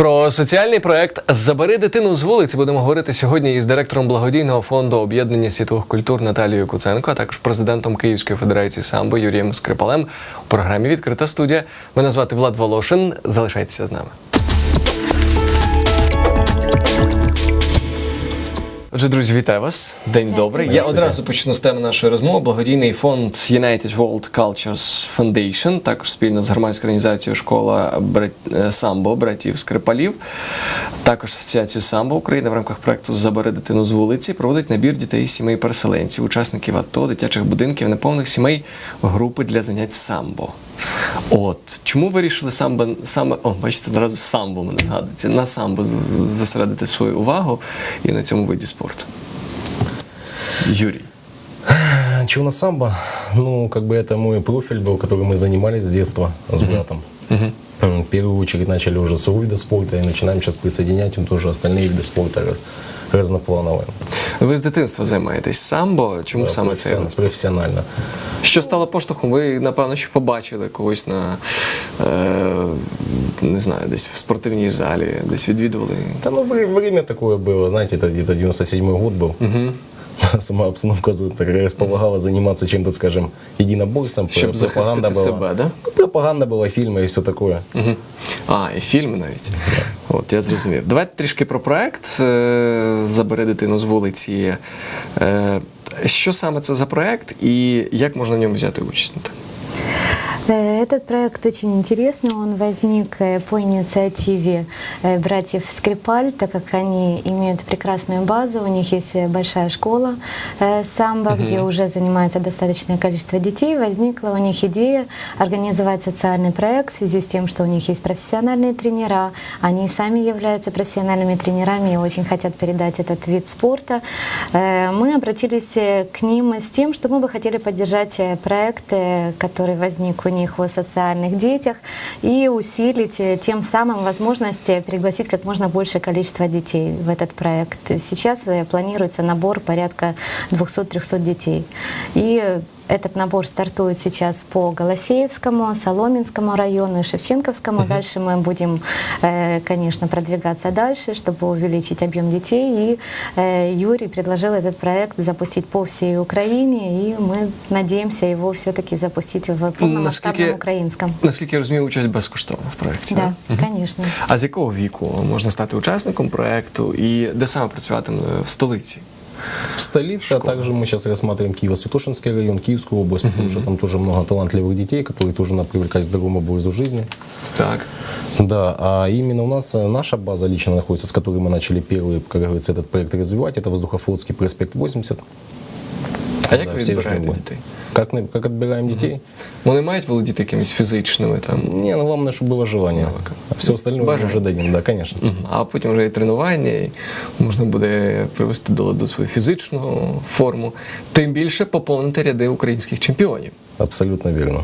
Про соціальний проект Забери дитину з вулиці будемо говорити сьогодні із директором благодійного фонду об'єднання світових культур Наталією Куценко, а також президентом Київської федерації самбо Юрієм Скрипалем у програмі Відкрита студія. Мене звати Влад Волошин. Залишайтеся з нами. Отже, друзі, вітаю вас. День добрий. Я одразу почну з теми нашої розмови. Благодійний фонд United World Cultures Foundation, також спільно з громадською організацією школа брат... е, самбо братів Скрипалів, також асоціацію самбо України в рамках проекту Забери дитину з вулиці проводить набір дітей сімей переселенців, учасників АТО, дитячих будинків, неповних сімей, групи для занять самбо. От чому ви вирішили самбо саме о, бачите, одразу самбо мене згадується. На самбо з- зосередити свою увагу і на цьому виді спорту. Юрій. Чего на самбо? Ну, как бы это мой профиль был, которым мы занимались с детства с братом. М, В первую очередь начали уже с вида спорта и начинаем сейчас присоединять им тоже остальные виды спорта раз- разноплановые. Ви з дитинства займаєтесь самбо. Чому Да, саме це? профессион- Профессионально. Що стало поштовхом? Ви, напевно, ще побачили когось на е, не знаю, десь в спортивній залі, десь відвідували. Да, ну, вре- время такое было, знаете, это где-то 97 год был. Сама обстановка за- такая располагала заниматься чем-то, скажем, единоборством. Щоб пропаганда захистити была. себе, да? Ну, пропаганда была, фильмы и все такое. Угу. А, і фільми навіть. От, я зрозумів. Давайте трішки про проект е, Забери дитину з вулиці. Е, Що саме це за проект і як можна в ньому взяти участь? Этот проект очень интересный. Он возник э, по инициативе э, братьев Скрипаль, так как они имеют прекрасную базу. У них есть э, большая школа самбо, где уже занимается достаточное количество детей. Возникла у них идея организовать социальный проект в связи с тем, что у них есть профессиональные тренера. Они сами являются профессиональными тренерами и очень хотят передать этот вид спорта. Мы обратились к ним с тем, что мы бы хотели поддержать проект, который возник у них о социальных детях, и усилить э, тем самым возможность э, пригласить как можно большее количество детей в этот проект. Сейчас э, планируется набор порядка 200-300 детей. И э, этот набор стартует сейчас по Голосеевскому, Соломенскому району и Шевченковскому. Дальше мы будем, э, конечно, продвигаться дальше, чтобы увеличить объем детей. И э, Юрий предложил этот проект запустить по всей Украине, и мы надеемся его все-таки запустить в полномасштабном украинском. наскільки я розумію, участь безкоштовна в проєкті. Да, конечно. А з якого віку можна стати учасником проекту і де саме працюватиме в столиці? В столице, а также мы сейчас рассматриваем Киево-Святошинский район, Киевскую область, потому что там тоже много талантливых детей, которые тоже надо привлекать к здоровому образу жизни. Так. Да, а именно у нас э, наша база лично находится, с которой мы начали первый, как говорится, этот проект развивать, это Воздухофлотский проспект 80. А як Да, ви в Северной відбираєте Луне. дітей? Как, на- как отбираем детей? Вони мають володіти якимись фізичними там. Не, ну главное, чтобы было желание. А все остальное мы Бажаю. уже дадим, да, конечно. Мгм. А потім вже і тренування, і можна буде привести до ладу свою фізичну форму, тим більше поповнити ряди українських чемпіонів. Абсолютно верно.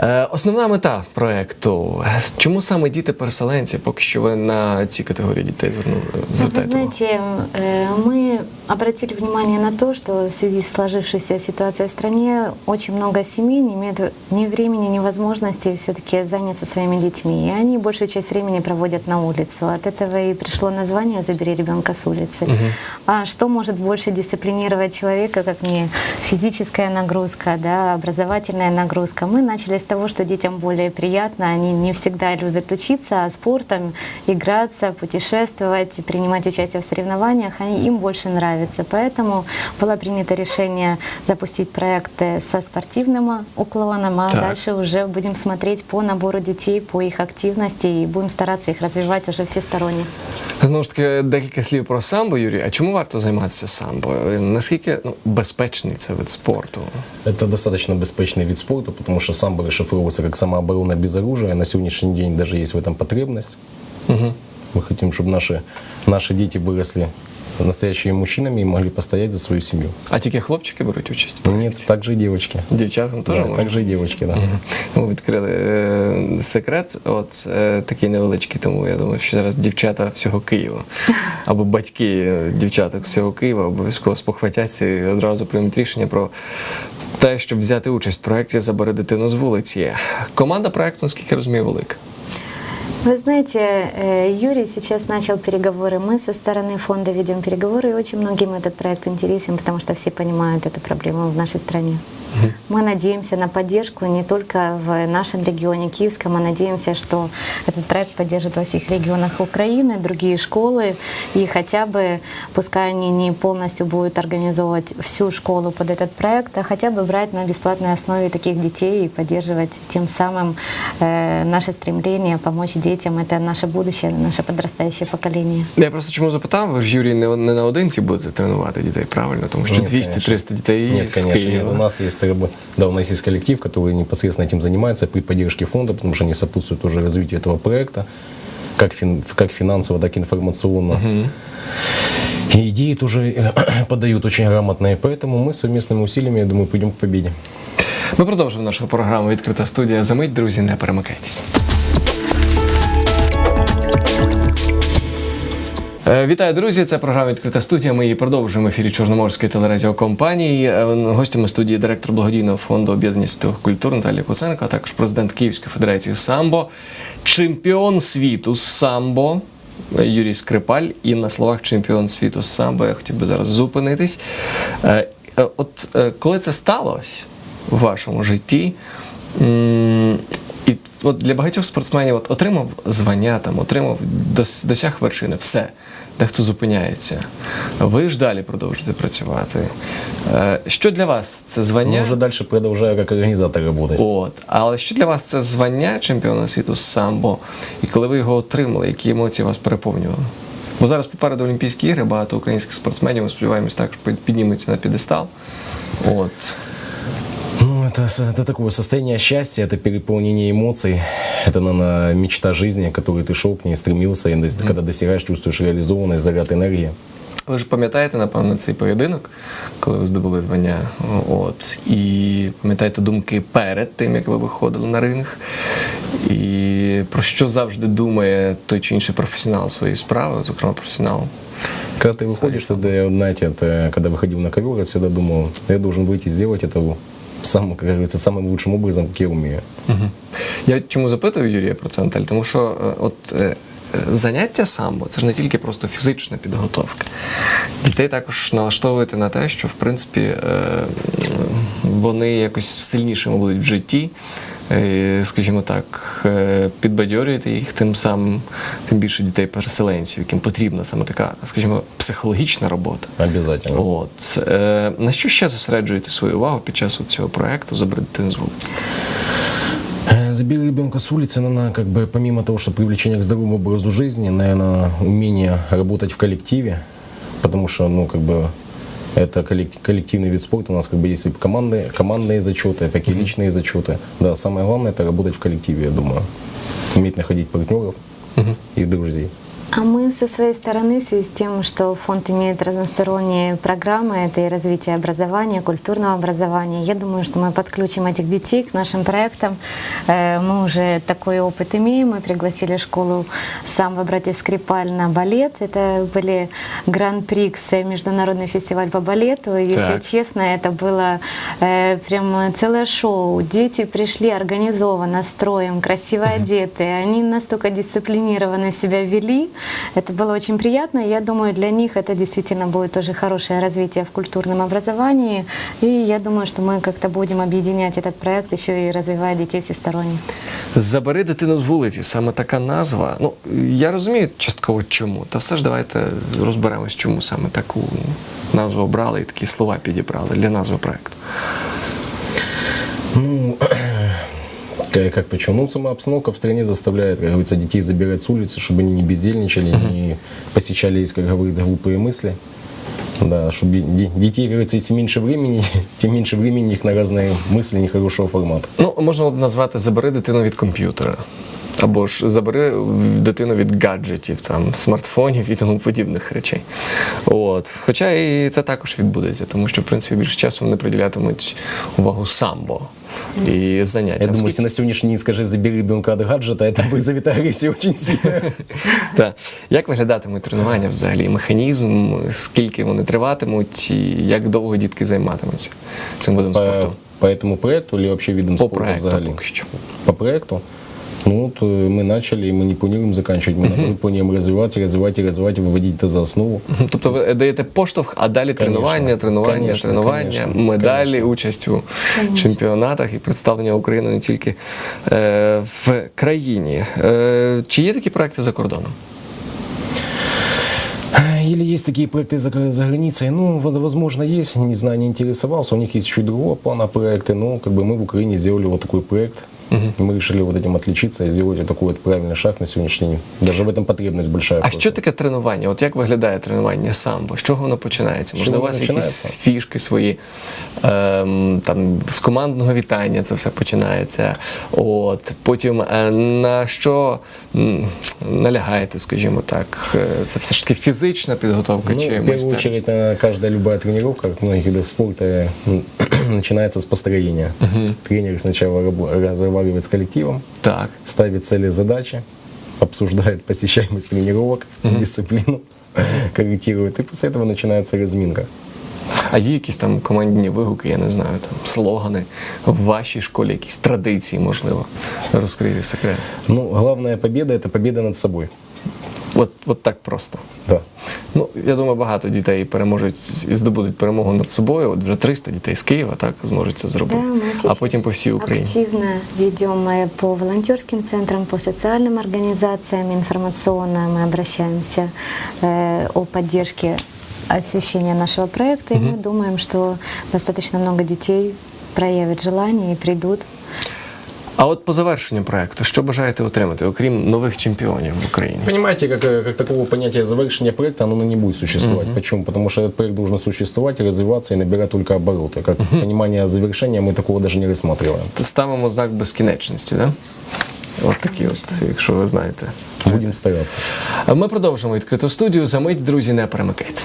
Е, Основна мета проекту. Чому саме діти-переселенці, поки що ви на ці категорії дітей звернули Ну, Вы звертаєте увагу? знаете, э, мы обратили внимание на то, что в связи с сложившейся ситуацией в стране очень много семей не имеют ни времени, ни возможности все-таки заняться своими детьми. И они большую часть времени проводят на улицу. От этого и пришло название «Забери ребенка с улицы». А что может больше дисциплинировать человека, как не физическая нагрузка, да, образовательная нагрузка? Мы начали с того, что детям более приятно, они не всегда любят учиться, а спортом играться, путешествовать, принимать участие в соревнованиях, они, им больше нравится. Поэтому было принято решение запустить проект э, со спортивным уклоном, а Так. дальше уже будем смотреть по набору детей, по их активности и будем стараться их развивать уже всесторонне. Знову ж таки, декілька слів про самбо, Юрій. А чому варто займатися самбо? Е, Наскільки ну, безпечний це вид спорту? Это достаточно беспечный вид спорта, потому что самбо расшифровывается как самооборона без оружия. На сегодняшний день даже есть в этом потребность. Угу. Мы хотим, чтобы наши, наши дети выросли настоящими мужчинами и могли постоять за свою семью. А тільки хлопчики беруть участь? Нет, также и девочки. Дівчатам теж Да, можна? также и девочки, да. Ми відкрили е, секрет, от е, такий невеличкий, тому я думаю, що зараз дівчата всього Києва або батьки е, дівчаток з всього Києва обов'язково спохватяться і одразу приймуть рішення про те, щоб взяти участь в проєкті Забери дитину з вулиці. Команда проєкту, наскільки я розумію, велика. Вы знаете, э, Юрий сейчас начал переговоры. Мы со стороны фонда ведем переговоры, и очень многим этот проект интересен, потому что все понимают эту проблему в нашей стране. Мы надеемся на поддержку не только в нашем регионе Киевском, мы надеемся, что этот проект поддержит во всех регионах Украины, другие школы, и хотя бы, пускай они не полностью будут организовывать всю школу под этот проект, а хотя бы брать на бесплатной основе таких детей и поддерживать тем самым э, наше стремление помочь детям. Это наше будущее, наше подрастающее поколение. Я просто чому запитав, ви ж Юрій не, не наодинці будете тренувати дітей, правильно? Тому що Ні, 200-300 дітей Нет, з конечно, нет. Києва. У нас есть, как бы, да, у нас есть коллектив, который непосредственно этим занимается при поддержке фонда, потому что они сопутствуют уже развитию этого проекта, как, фин- как финансово, так и информационно. И идеи тоже э, подают очень грамотные, поэтому мы совместными усилиями, я думаю, пойдем к победе. Ми продовжуємо нашу програму Відкрита студія. Замить, друзі, не перемикайтесь. Вітаю, друзі! Це програма Відкрита студія. Ми її продовжуємо в ефірі Чорноморської телерадіокомпанії. Е, Гостями студії директор благодійного фонду об'єднання світових культур Наталія Куценко, а також президент Київської федерації самбо, чемпіон світу самбо. е, Юрій Скрипаль і на словах чемпіон світу самбо. Я хотів би зараз зупинитись. Е, е, От е, коли це сталося в вашому житті, от для багатьох спортсменів от отримав звання, там, отримав дос, досяг вершини, все, дехто зупиняється. Ви ж далі продовжуєте працювати. Е, Що для вас це звання? Но уже дальше продолжаю как организатор работать. От, але що для вас це звання чемпіона світу з самбо? І коли ви його отримали, які емоції вас переповнювали? Бо зараз попереду Олімпійські ігри, багато українських спортсменів, ми сподіваємось, також під- піднімуться на підестал. От Ну, это, с- это такое состояние счастья, это переполнение эмоций, это, наверное, мечта жизни, к которой ты шел, к ней стремился, и дос- когда достигаешь, чувствуешь реализованность, заряд энергии. Ви ж пам'ятаєте, напевно, цей поєдинок, коли ви здобули звання. От. І пам'ятаєте думки перед тим, як ви виходили на ринг. І про що завжди думає той чи інший професіонал своєї справи, зокрема професіонал. Когда ты выходишь, тогда, я, знаете, это, когда выходил на ковер, я всегда думал, я должен выйти и сделать это самым, как говорится, самым лучшим образом, как я умею. Угу. Я чому запитую Юрія про це, Наталь? Тому що е, от е, заняття самбо це ж не тільки просто фізична підготовка. Дітей також налаштовувати на те, що в принципі е, вони якось сильнішими будуть в житті. е, Скажімо так, е, підбадьорюєте їх тим самим, тим більше дітей-переселенців, яким потрібна саме така, скажімо, психологічна робота. Обязательно. От е, на що ще зосереджуєте свою увагу під час от цього проекту «Забери дитину з вулиці? Э, Забери ребенка с улицы, наверное, как бы помимо того, что привлечение к здоровому образу жизни, наверное, умение работать в коллективе, потому что, ну, как бы, это коллек- коллективный вид спорта, у нас как бы есть и командные, командные зачеты, как и личные зачеты. Да, самое главное это работать в коллективе, я думаю. Уметь находить партнеров и друзей. А мы со своей стороны, в связи с тем, что фонд имеет разносторонние программы, это и развитие образования, культурного образования, я думаю, что мы подключим этих детей к нашим проектам. Э, Мы уже такой опыт имеем. Мы пригласили школу самбо братьев Скрипаль на балет. Это были Гран-прикс, э, международный фестиваль по балету. И, Если Так. честно, это было э, прям целое шоу. Дети пришли организованно, строем, красиво одетые. Они настолько дисциплинированно себя вели. Это было очень приятно. Я думаю, для них это действительно будет тоже хорошее развитие в культурном образовании. И я думаю, что мы как-то будем объединять этот проект еще и развивая детей всесторонне. Забери дитину з вулиці, саме така назва. Ну я розумію частково чому. Та все ж давайте розберемось, чому саме таку назву обрали і такі слова підібрали для назви проекту. Ну, как, как почему? Ну, сама обстановка в стране заставляет, как говорится, детей забирать с улицы, чтобы они не бездельничали, не посещались, как говорится, глупые мысли. Да, чтобы де- детей, как говорится, если меньше времени, тем меньше времени их на разные мысли нехорошего формата. Ну, можна б назвати Забери дитину від комп'ютера. Або ж забери дитину від гаджетів, там, смартфонів і тому подібних речей. От. Хоча і це також відбудеться, тому що, в принципі, більше часу вони приділятимуть увагу самбо і заняттям. Я думаю, Скільки- если на сегодняшний день скажи «забери ребенка от гаджета», это вызовет агрессию очень сильно. Так. Як виглядатимуть тренування взагалі? Механізм, скільки вони триватимуть, і як довго дітки займатимуться цим видом По, спорту? по этому проекту или вообще видом По спорта проекту взагалі? поки що. По проекту? Ну, вот э, мы начали, и мы не планируем заканчивать. Мы, наоборот, планируем развивать, и развивать, и развивать, и выводить это за основу. Мгм. Тобто ви даєте поштовх, а далі тренування, тренування, Конечно, тренування, конечно, медалі, конечно. участь у чемпіонатах і представлення України не тільки е, в країні. Е, чи є такі проекти за кордоном? Или есть такие проекты за, за границей? Ну, во- возможно, есть. Не знаю, не интересовался. У них есть еще другого плана проекты. Но как бы мы в Украине сделали вот такой проект. Мы решили вот этим отличиться и сделать вот такой вот правильный шаг на сегодняшний день. Даже в этом потребность большая. А просто. що таке тренування? От як виглядає тренування самбо? З чого воно починається? Можливо, у воно вас якісь починається? фішки свої ем, там з командного вітання це все починається. От потім е, на що м, налягаєте, скажімо так? Е, Це все ж таки фізична підготовка Ну, чи в первую майстерність? очередь, наверное, каждая любая тренировка, как в многих видах спорта, м, начинается с построения. Тренер сначала разговаривает с коллективом, Так. ставит цели, задачи, обсуждает посещаемость тренировок, дисциплину, корректирует, и после этого начинается разминка. А є якісь там командні вигуки, я не знаю, там слогани в вашій школі, якісь традиції, можливо, розкрийте секрет. Ну, главная победа – это победа над собой. От, от так просто. Да. Ну, я думаю, багато дітей переможуть і здобудуть перемогу над собою. От вже 300 дітей з Києва так зможуть це Да, зробити. мы а сейчас потім по всій Україні. активно ведем э, по волонтерским центрам, по социальным организациям информационно. Мы обращаемся э, о поддержке освещения нашего проекта, и мы думаем, что достаточно много детей проявят желание и придут. А от по завершенню проекту, що бажаєте отримати, окрім нових чемпіонів в Україні? Понимаете, как, э, как такого понятия завершения проекта, оно не будет существовать. Почему? Потому что этот проект должен существовать, и развиваться и набирать только обороты. Как понимание завершения мы такого даже не рассматриваем. Ставимо знак безкінечності, да? От такі от, якщо ви знаєте. Будем стараться. А Ми продовжимо відкриту студію. Замить, друзі, не перемикайте.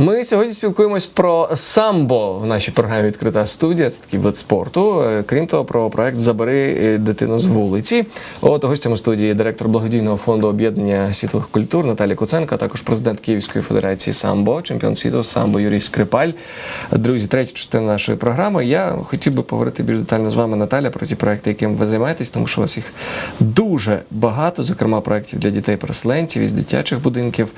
Ми сьогодні спілкуємось про самбо в нашій програмі Відкрита студія. Це такий вид спорту. Е, Крім того, про проект Забери е, дитину з вулиці. От гостями студії директор благодійного фонду об'єднання світових культур Наталія Куценко, також президент Київської федерації самбо, чемпіон світу самбо Юрій Скрипаль. Друзі, третя частина нашої програми. Я хотів би поговорити більш детально з вами, Наталя, про ті проекти, якими ви займаєтесь, тому що у вас їх дуже багато, зокрема проєктів для дітей-переселенців із дитячих будинків.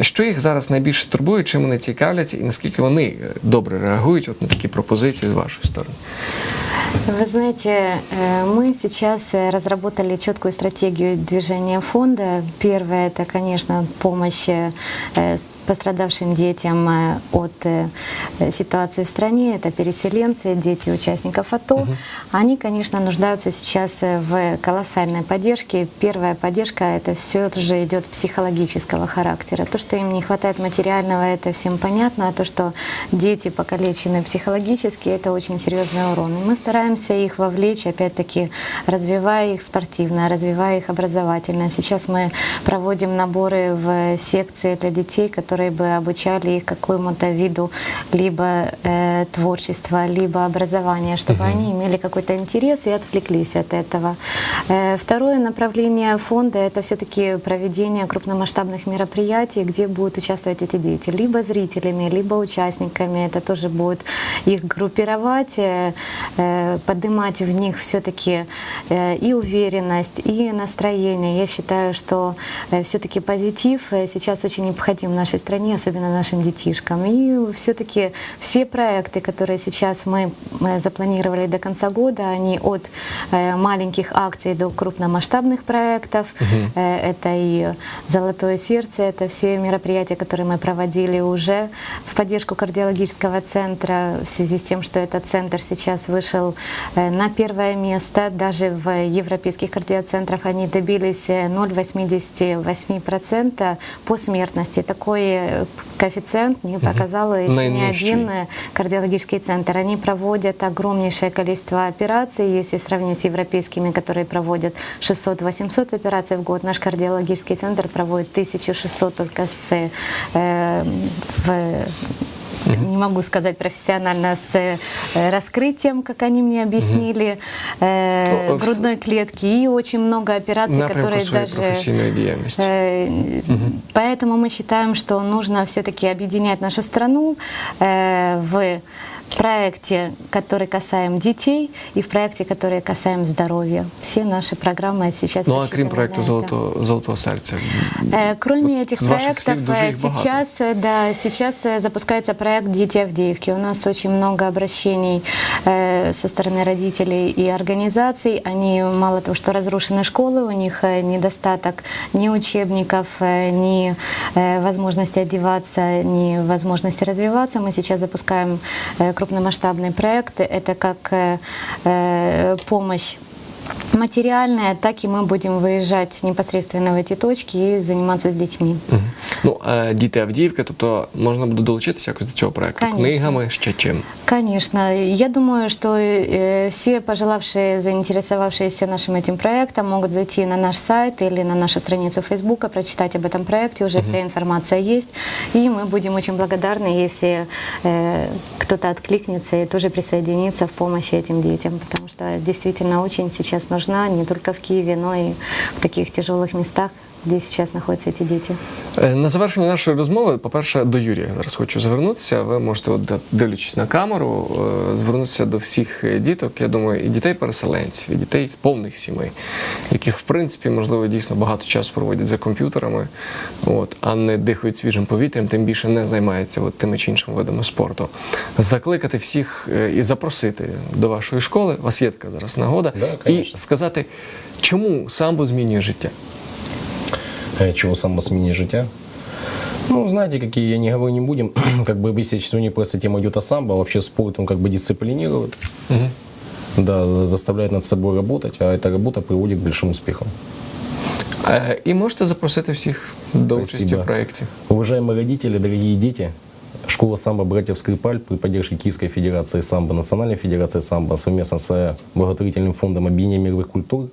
Що їх зараз найбільше турбує, чим вони цікавляться, і наскільки вони е, добре реагують от на такі пропозиції з вашої сторони? Вы знаете, э, мы сейчас э, разработали четкую стратегию движения фонда. Первое – это, конечно, помощь э, пострадавшим детям от ситуации в стране. Это переселенцы, дети участников АТО. Они, конечно, нуждаются сейчас в колоссальной поддержке. Первая поддержка – это все же идет психологического характера. То, что им не хватает материального, это всем понятно. А то, что дети покалечены психологически, это очень серьезный урон. И мы стараемся их вовлечь, опять-таки, развивая их спортивно, развивая их образовательно. Сейчас мы проводим наборы в секции для детей, которые бы обучали их какому-то виду либо э, творчества, либо образования, чтобы они имели какой-то интерес и отвлеклись от этого. Э, второе направление фонда – это все-таки проведение крупномасштабных мероприятий, где будут участвовать эти дети, либо зрителями, либо участниками. Это тоже будет их группировать, э, э, поднимать в них все-таки и уверенность, и настроение. Я считаю, что все-таки позитив э, сейчас очень необходим в нашей стране, особенно нашим детишкам. И все-таки все проекты, которые сейчас мы э, запланировали до конца года, они от э, маленьких акций до крупномасштабных проектов. Э, Это и «Золотое сердце», это все мероприятия, которые мы проводили уже в поддержку кардиологического центра в связи с тем, что этот центр сейчас вышел э, на первое место. Даже в европейских кардиоцентрах они добились э, 0,88% по смертности. Такой э, коэффициент не показал еще ни один э, кардиологический центр. Они проводят огромнейшее количество операций, если сравнить с европейскими, которые проводят 600-800 операций в год. Наш кардиологический центр проводит 1600 только с, э, в не могу сказать профессионально, с э, раскрытием, как они мне объяснили, э, Ну, в- грудной клетки и очень много операций, Напрямку которые своєї даже... професійної діяльності. Э, Поэтому мы считаем, что нужно все-таки объединять нашу страну э, в проекте, который касаем детей, и в проекте, который касаем здоровья. Все наши программы сейчас Ну а рассчитаны крім на проекту это. Золотого, Золотого серця. Э, Кроме этих З ваших проектов, слів дуже э, їх багато. сейчас, э, да, сейчас э, запускается проект «Дети Авдеевки». У нас очень много обращений э, со стороны родителей и организаций. Они мало того, что разрушены школы, у них э, недостаток ни учебников, э, ни э, возможности одеваться, ни возможности развиваться. Мы сейчас запускаем э, крупномасштабный проект. Это как э, э, помощь материальная, так и мы будем выезжать непосредственно в эти точки и заниматься с детьми. Мгм. Ну, е, діти Авдіївки, тобто можна буде долучитися якось до цього проекту Конечно. книгами, ще чим. Конечно. Я думаю, что э, все пожелавшие, заинтересовавшиеся нашим этим проектом могут зайти на наш сайт или на нашу страницу Фейсбука, прочитать об этом проекте, уже вся информация есть. И мы будем очень благодарны, если э, кто-то откликнется и тоже присоединится в помощи этим детям, потому что действительно очень сейчас нужна не только в Киеве, но и в таких тяжелых местах, где сейчас находятся эти дети. Е, На завершення нашої розмови, по-перше, до Юрія зараз хочу звернутися. Ви можете, от, дивлячись на камеру, е, звернутися до всіх е, діток. Я думаю, і дітей-переселенців, і дітей з повних сімей, яких, в принципі, можливо, дійсно багато часу проводять за комп'ютерами, от, а не дихають свіжим повітрям, тим більше не займаються от, тими чи іншими видами спорту. Закликати всіх і запросити до вашої школи. У вас є така зараз нагода, Да, і сказати, чому самбо змінює життя. Э, чего самого смене життя. Ну, знаете, какие, я не говорю, не будем, как бы, если сегодня просто тема идет о самбо, вообще спорт, он как бы дисциплинирует, да, заставляет над собой работать, а эта работа приводит к большим успехам. Е, І можете запросити всіх до участі Спасибо. в проєкті. Уважаемые родители, дорогие дети, школа самбо «Братьев Скрипаль» при поддержке Киевской Федерации самбо, Национальной Федерации самбо совместно с благотворительным фондом объединения мировых культур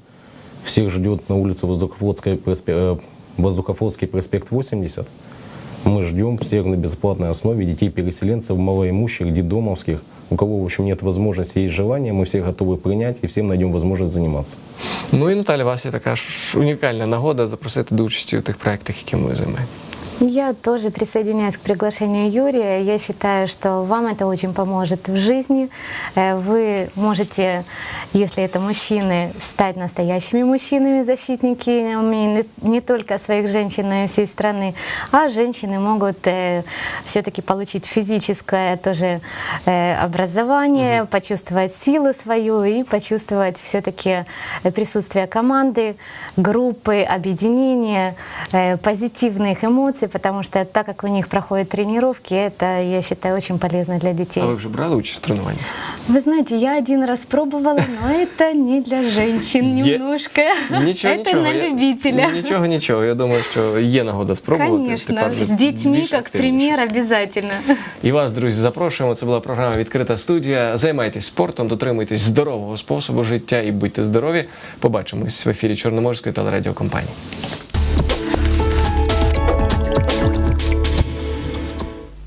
всех ждет на улице Воздухофлотская проспе- э, Воздухофлотский проспект 80. Мы ждем всех на бесплатной основе детей-переселенцев, малоимущих, детдомовских. У кого, в общем, нет возможности, есть желание, мы всех готовы принять и всем найдем возможность заниматься. Ну і Наталя, у вас є така ж унікальна нагода запросити до участі у тих проєктах, якими ви займаєтесь. Я тоже присоединяюсь к приглашению Юрия. Я считаю, что вам это очень поможет в жизни. Э, Вы можете, если это мужчины, стать настоящими мужчинами, защитниками не, не только своих женщин, но и всей страны. А женщины могут все-таки получить физическое тоже э, образование, почувствовать силу свою и почувствовать все-таки присутствие команды, группы, объединения, э, позитивных эмоций, потому что так как у них проходят тренировки, это, я считаю, очень полезно для детей. А ви вже брали участь в тренуванні? Вы знаете, я один раз пробовала, но это не для женщин Е- немножко. Нічого, это нічого. на я- любителя. Нічого, нічого. Я думаю, що є нагода спробувати. Конечно, Тепер вже с детьми більш как активніше. пример обязательно. І вас, друзі, запрошуємо. Це була програма Відкрита студія. Займайтесь спортом, дотримуйтесь здорового способу життя і будьте здорові. Побачимось в ефірі Чорноморської телерадіокомпанії.